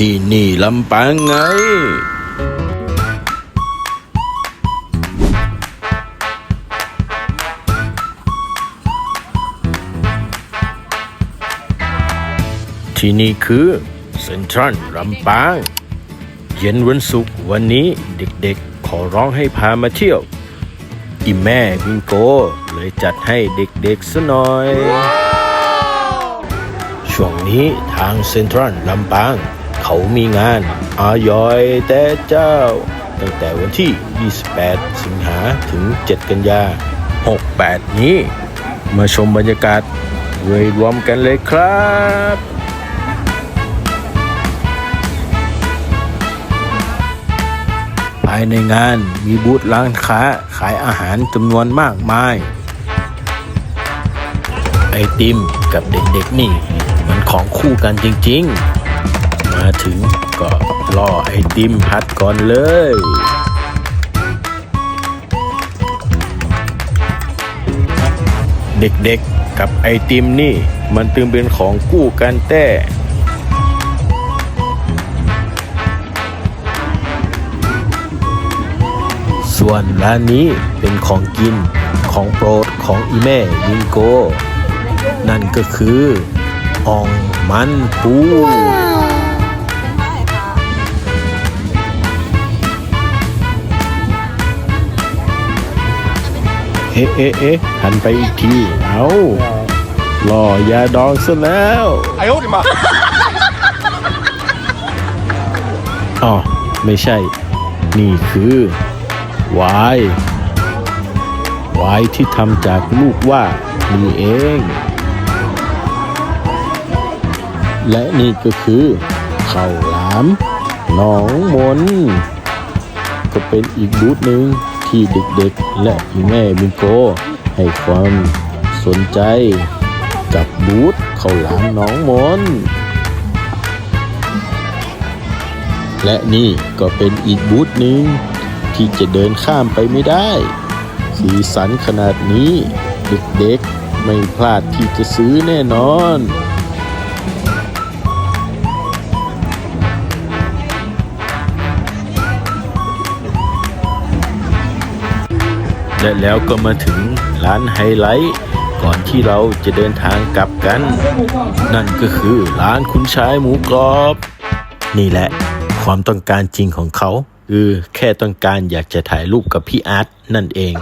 ที่นี่ลำปางไง ที่นี่คือเซ็นทรัลลำปาง เย็นวันศุกร์วันนี้เด็กๆ ขอร้องให้พามาเที่ยว อีแม่บิงโกเลยจัดให้เด็กๆซะหน่อย ช่วงนี้ทางเซ็นทรัลลำปาง เขามีงานอายอยแต่เจ้า ตั้งแต่วันที่ 28 สิงหาถึง 7 กันยา 68 นี้ มาชมบรรยากาศโดยรวมกันเลยครับภายในงานมีบูธร้านค้าขายอาหารจำนวนมากมาย ไอติมกับเด็กๆนี่ มันของคู่กันจริงๆ มาถึงก็ล่อไอติมพัดก่อนเลยเด็กๆกับไอติมนี่มันตึงเป็นของคู่กันแต่ส่วนร้านนี้เป็นของกินของโปรดของอีแม่วิงโก นั่นก็คืออ่องมันปู เอ๊ะเอ๊ะเอ๊ะหันไปอีกที เอาหล่อยาดองซะแล้วไอ้โอ๊มาอ๋อไม่ใช่ นี่คือวายวายที่ทำจากลูกว่านี่เอง และนี่ก็คือข้าวหลามหนองมน ก็เป็นอีกบูธหนึ่ง ที่เด็กๆ และพี่แม่บิงโก ให้ความสนใจกับบูธข้าวหลามหนองมน และนี่ก็เป็นอีกบูธหนึ่งที่จะเดินข้ามไปไม่ได้ สีสันขนาดนี้ เด็กๆ ไม่พลาดที่จะซื้อแน่นอน และแล้วก็มาถึงร้านไฮไลท์ก่อนที่เราจะเดินทางกลับกัน นั่นก็คือร้านคุณชายหมูกรอบ นี่แหละ ความต้องการจริงของเขาคือแค่ต้องการอยากจะถ่ายรูปกับพี่อาร์ตนั่นเอง